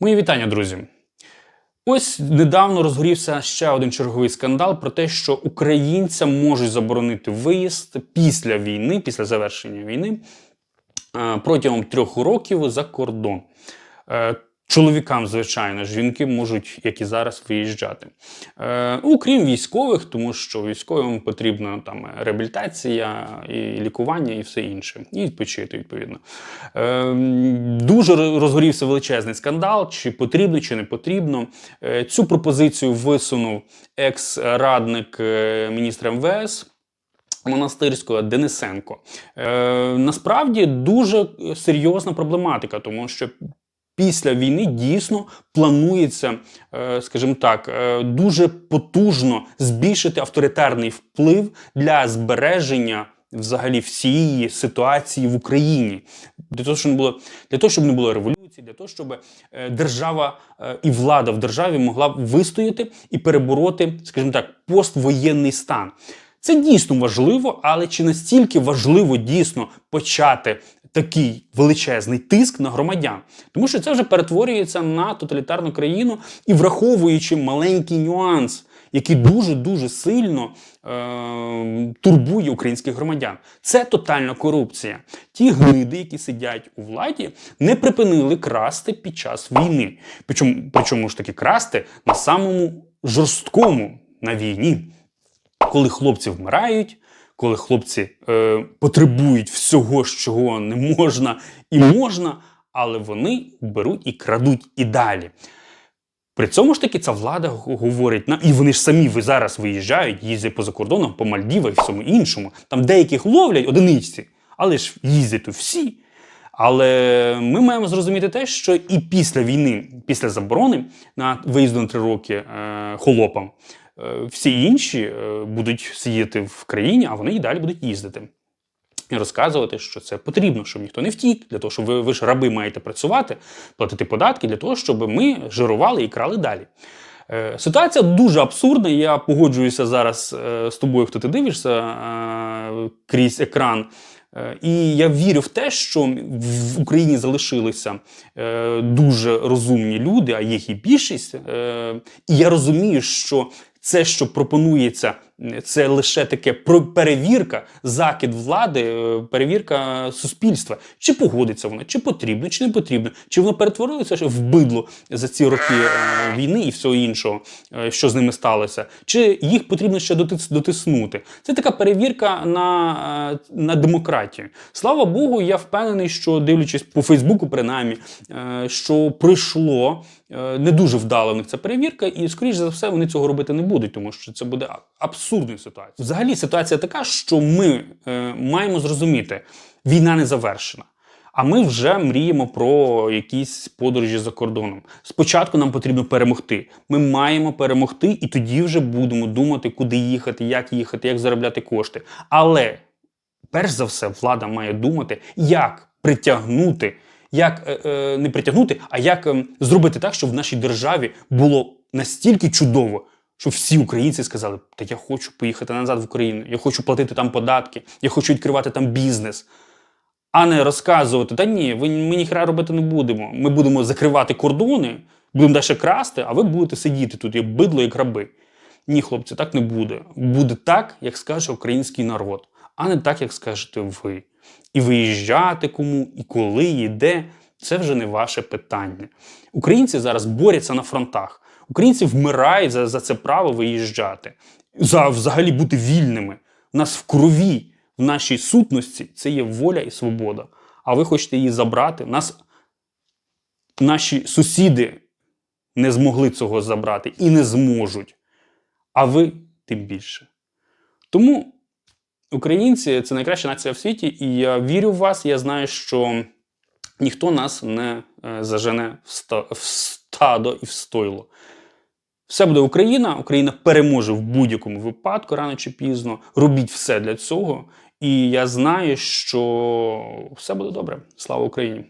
Мої вітання, друзі. Ось недавно розгорівся ще один черговий скандал про те, що українцям можуть заборонити виїзд після війни, після завершення війни е, протягом трьох років за кордон. Чоловікам, звичайно, жінки можуть, як і зараз, виїжджати. Е, ну, крім військових, тому що військовим потрібна там реабілітація, і лікування, і все інше, і відпочити відповідно. Е, дуже розгорівся величезний скандал, чи потрібно, чи не потрібно. Е, цю пропозицію висунув екс-радник е, міністра МВС. Монастирського Денисенко. Е, насправді дуже серйозна проблематика, тому що після війни дійсно планується, е, скажімо так, е, дуже потужно збільшити авторитарний вплив для збереження взагалі всієї ситуації в Україні. Для того, щоб не було, для того, щоб не було революції, для того, щоб е, держава і влада в державі могла вистояти і перебороти, скажімо так, поствоєнний стан. Це дійсно важливо, але чи настільки важливо дійсно почати такий величезний тиск на громадян? Тому що це вже перетворюється на тоталітарну країну і враховуючи маленький нюанс, який дуже дуже сильно е- турбує українських громадян. Це тотальна корупція. Ті гниди, які сидять у владі, не припинили красти під час війни. Причому, причому ж таки красти на самому жорсткому на війні коли хлопці вмирають, коли хлопці е, потребують всього, чого не можна і можна, але вони беруть і крадуть і далі. При цьому ж таки ця влада говорить, на і вони ж самі ви зараз виїжджають, їздять по закордонам, по Мальдівах і всьому іншому. Там деяких ловлять одиниці, але ж їздять тут всі. Але ми маємо зрозуміти те, що і після війни, після заборони на виїзду на три роки е, холопам, всі інші е, будуть сидіти в країні, а вони і далі будуть їздити. І розказувати, що це потрібно, щоб ніхто не втік, для того, щоб ви, ви ж раби маєте працювати, платити податки, для того, щоб ми жирували і крали далі. Е, Ситуація дуже абсурдна. Я погоджуюся зараз е, з тобою, хто ти дивишся е, крізь екран. Е, І я вірю в те, що в Україні залишилися е, дуже розумні люди, а їх і більшість. Е, І я розумію, що це, що пропонується, це лише таке перевірка, закид влади, е, перевірка суспільства. Чи погодиться воно, чи потрібно, чи не потрібно, чи воно перетворилося в бидло за ці роки е, війни і всього іншого, е, що з ними сталося, чи їх потрібно ще дотис- дотиснути. Це така перевірка на, на демократію. Слава Богу, я впевнений, що дивлячись по Фейсбуку, принаймні, що пройшло не дуже вдала в них ця перевірка, і скоріш за все вони цього робити не будуть, тому що це буде а- абсурдною ситуацією. Взагалі ситуація така, що ми е, маємо зрозуміти, війна не завершена. А ми вже мріємо про якісь подорожі за кордоном. Спочатку нам потрібно перемогти. Ми маємо перемогти, і тоді вже будемо думати, куди їхати, як їхати, як заробляти кошти. Але перш за все, влада має думати, як притягнути, як е, е, не притягнути, а як е, зробити так, щоб в нашій державі було настільки чудово, щоб всі українці сказали: Та я хочу поїхати назад в Україну, я хочу платити там податки, я хочу відкривати там бізнес. А не розказувати, та ні, ви, ми ніхера робити не будемо. Ми будемо закривати кордони, будемо далі красти, а ви будете сидіти тут, як бидло, як раби. Ні, хлопці, так не буде. Буде так, як скаже український народ, а не так, як скажете ви. І виїжджати кому, і коли, і де це вже не ваше питання. Українці зараз борються на фронтах. Українці вмирають за, за це право виїжджати, за взагалі бути вільними. У нас в крові, в нашій сутності це є воля і свобода. А ви хочете її забрати? Нас наші сусіди не змогли цього забрати і не зможуть. А ви тим більше. Тому українці це найкраща нація в світі, і я вірю в вас. Я знаю, що ніхто нас не е, зажене в стадо і в стойло. Все буде Україна, Україна переможе в будь-якому випадку, рано чи пізно. Робіть все для цього. І я знаю, що все буде добре. Слава Україні!